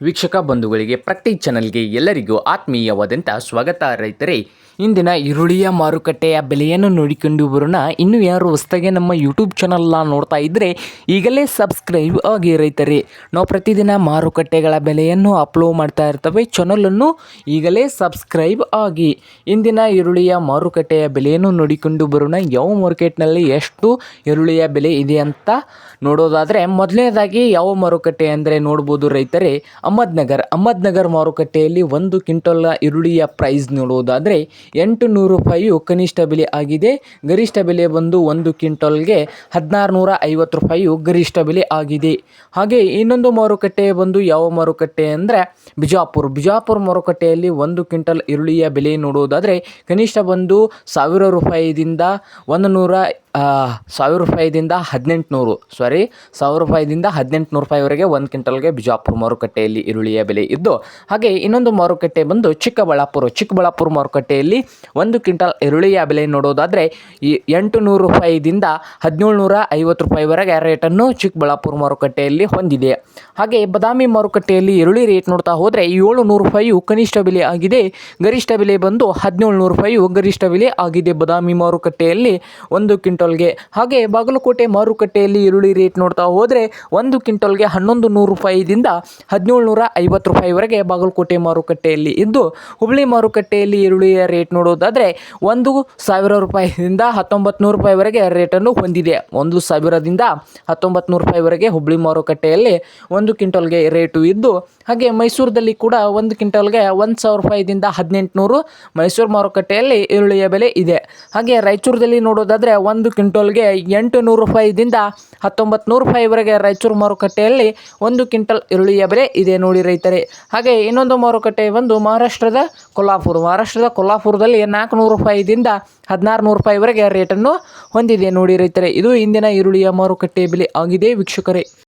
ವೀಕ್ಷಕ ಬಂಧುಗಳಿಗೆ ಪ್ರತಿ ಚಾನಲ್ಗೆ ಎಲ್ಲರಿಗೂ ಆತ್ಮೀಯವಾದಂಥ ಸ್ವಾಗತ ರೈತರೇ. ಇಂದಿನ ಈರುಳ್ಳಿಯ ಮಾರುಕಟ್ಟೆಯ ಬೆಲೆಯನ್ನು ನೋಡಿಕೊಂಡು ಬರೋಣ. ಇನ್ನು ಯಾರು ಹೊಸ್ತಾಗೆ ನಮ್ಮ ಯೂಟ್ಯೂಬ್ ಚಾನಲ್ನ ನೋಡ್ತಾ ಇದ್ದರೆ ಈಗಲೇ ಸಬ್ಸ್ಕ್ರೈಬ್ ಆಗಿ ರೈತರಿ. ನಾವು ಪ್ರತಿದಿನ ಮಾರುಕಟ್ಟೆಗಳ ಬೆಲೆಯನ್ನು ಅಪ್ಲೋಡ್ ಮಾಡ್ತಾ ಇರ್ತವೆ. ಚಾನಲನ್ನು ಈಗಲೇ ಸಬ್ಸ್ಕ್ರೈಬ್ ಆಗಿ. ಇಂದಿನ ಈರುಳ್ಳಿಯ ಮಾರುಕಟ್ಟೆಯ ಬೆಲೆಯನ್ನು ನೋಡಿಕೊಂಡು ಬರೋಣ. ಯಾವ ಮಾರ್ಕೆಟ್ನಲ್ಲಿ ಎಷ್ಟು ಈರುಳ್ಳಿಯ ಬೆಲೆ ಇದೆ ಅಂತ ನೋಡೋದಾದರೆ, ಮೊದಲನೇದಾಗಿ ಯಾವ ಮಾರುಕಟ್ಟೆ ಅಂದರೆ ನೋಡ್ಬೋದು ರೈತರೇ. ಅಹಮದ್ನಗರ್ ಅಹಮದ್ನಗರ್ ಮಾರುಕಟ್ಟೆಯಲ್ಲಿ ಒಂದು ಕ್ವಿಂಟಲ್ ಈರುಳ್ಳಿಯ ಪ್ರೈಸ್ ನೋಡುವುದಾದರೆ ಎಂಟು ನೂರು ರೂಪಾಯಿಯು ಕನಿಷ್ಠ ಬೆಲೆ ಆಗಿದೆ. ಗರಿಷ್ಠ ಬೆಲೆ ಬಂದು ಒಂದು ಕ್ವಿಂಟಲ್ಗೆ ಹದಿನಾರು ನೂರ ಐವತ್ತು ರೂಪಾಯಿಯು ಗರಿಷ್ಠ ಬೆಲೆ ಆಗಿದೆ. ಹಾಗೆ ಇನ್ನೊಂದು ಮಾರುಕಟ್ಟೆ ಬಂದು ಯಾವ ಮಾರುಕಟ್ಟೆ ಅಂದರೆ ಬಿಜಾಪುರ. ಬಿಜಾಪುರ ಮಾರುಕಟ್ಟೆಯಲ್ಲಿ ಒಂದು ಕ್ವಿಂಟಲ್ ಈರುಳ್ಳಿಯ ಬೆಲೆ ನೋಡುವುದಾದರೆ ಕನಿಷ್ಠ ಬಂದು ಸಾವಿರ ರೂಪಾಯಿದಿಂದ ಒಂದು ನೂರ ಸಾವಿರ ರೂಪಾಯಿದಿಂದ ಹದಿನೆಂಟುನೂರು ಸಾರಿ ಸಾವಿರ ರೂಪಾಯಿದಿಂದ ಹದಿನೆಂಟು ನೂರು ರೂಪಾಯಿವರೆಗೆ ಒಂದು ಕ್ವಿಂಟಲ್ಗೆ ಬಿಜಾಪುರ ಮಾರುಕಟ್ಟೆಯಲ್ಲಿ ಈರುಳ್ಳಿಯ ಬೆಲೆ ಇದ್ದು, ಹಾಗೆ ಇನ್ನೊಂದು ಮಾರುಕಟ್ಟೆ ಬಂದು ಚಿಕ್ಕಬಳ್ಳಾಪುರ. ಚಿಕ್ಕಬಳ್ಳಾಪುರ ಮಾರುಕಟ್ಟೆಯಲ್ಲಿ ಒಂದು ಕ್ವಿಂಟಲ್ ಈರುಳ್ಳಿಯ ಬೆಲೆ ನೋಡೋದಾದರೆ ಈ ಎಂಟು ನೂರು ರೂಪಾಯಿದಿಂದ ಹದಿನೇಳು ನೂರ ಐವತ್ತು ರೂಪಾಯಿವರೆಗೆ ರೇಟನ್ನು ಚಿಕ್ಕಬಳ್ಳಾಪುರ ಮಾರುಕಟ್ಟೆಯಲ್ಲಿ ಹೊಂದಿದೆ. ಹಾಗೆ ಬದಾಮಿ ಮಾರುಕಟ್ಟೆಯಲ್ಲಿ ಈರುಳ್ಳಿ ರೇಟ್ ನೋಡ್ತಾ ಹೋದರೆ ಏಳು ನೂರು ರೂಪಾಯಿಯು ಕನಿಷ್ಠ ಬೆಲೆ ಆಗಿದೆ. ಗರಿಷ್ಠ ಬೆಲೆ ಬಂದು ಹದಿನೇಳು ನೂರು ರೂಪಾಯಿಯು ಗರಿಷ್ಠ ಬೆಲೆ ಆಗಿದೆ ಬದಾಮಿ ಮಾರುಕಟ್ಟೆಯಲ್ಲಿ ಒಂದು ಕ್ವಿಂಟಲ್ಗೆ. ಹಾಗೆ ಬಾಗಲಕೋಟೆ ಮಾರುಕಟ್ಟೆಯಲ್ಲಿ ಈರುಳ್ಳಿ ರೇಟ್ ನೋಡ್ತಾ ಹೋದರೆ ಒಂದು ಕ್ವಿಂಟಲ್ಗೆ ಹನ್ನೊಂದು ನೂರು ರೂಪಾಯಿದಿಂದ ಹದಿನೇಳು ನೂರ ಐವತ್ತು ರೂಪಾಯಿವರೆಗೆ ಬಾಗಲಕೋಟೆ ಮಾರುಕಟ್ಟೆಯಲ್ಲಿ ಇದ್ದು ಹುಬ್ಬಳ್ಳಿ ಮಾರುಕಟ್ಟೆಯಲ್ಲಿ ಈರುಳ್ಳಿಯ ರೇಟ್ ನೋಡೋದಾದರೆ ಒಂದು ಸಾವಿರ ರೂಪಾಯಿಯಿಂದ ಹತ್ತೊಂಬತ್ತು ನೂರು ರೂಪಾಯಿವರೆಗೆ ರೇಟನ್ನು ಹೊಂದಿದೆ. ಒಂದು ಸಾವಿರದಿಂದ ಹತ್ತೊಂಬತ್ತು ನೂರು ರೂಪಾಯಿವರೆಗೆ ಹುಬ್ಳಿ ಮಾರುಕಟ್ಟೆಯಲ್ಲಿ ಒಂದು ಕ್ವಿಂಟಲ್ಗೆ ರೇಟು ಇದ್ದು, ಹಾಗೆ ಮೈಸೂರದಲ್ಲಿ ಕೂಡ ಒಂದು ಕ್ವಿಂಟಲ್ಗೆ ಒಂದು ಸಾವಿರ ರೂಪಾಯಿದಿಂದ ಹದಿನೆಂಟುನೂರು ಮೈಸೂರು ಮಾರುಕಟ್ಟೆಯಲ್ಲಿ ಈರುಳ್ಳಿಯ ಬೆಲೆ ಇದೆ. ಹಾಗೆ ರಾಯಚೂರದಲ್ಲಿ ನೋಡೋದಾದರೆ ಒಂದು ಕ್ವಿಂಟಲ್ಗೆ ಎಂಟು ನೂರು ರೂಪಾಯಿದಿಂದ ಹತ್ತೊಂಬತ್ತು ನೂರು ರೂಪಾಯಿವರೆಗೆ ರಾಯಚೂರು ಮಾರುಕಟ್ಟೆಯಲ್ಲಿ ಒಂದು ಕ್ವಿಂಟಲ್ ಈರುಳ್ಳಿಯ ಬೆಲೆ ಇದೆ ನೋಡಿ ರೈತರೇ. ಹಾಗೆ ಇನ್ನೊಂದು ಮಾರುಕಟ್ಟೆ ಬಂದು ಮಹಾರಾಷ್ಟ್ರದ ಕೊಲ್ಲಾಪುರ. ಮಹಾರಾಷ್ಟ್ರದ ಕೊಲ್ಲಾಪುರದಲ್ಲಿ ನಾಲ್ಕುನೂರು ರೂಪಾಯಿದಿಂದ ಹದಿನಾರು ನೂರು ರೂಪಾಯಿವರೆಗೆ ರೇಟನ್ನು ಹೊಂದಿದೆ. ನೋಡಿ ರೈತರೆ, ಇದು ಇಂದಿನ ಈರುಳ್ಳಿಯ ಮಾರುಕಟ್ಟೆ ಬೆಲೆ ಆಗಿದೆ. ವೀಕ್ಷಕರೇ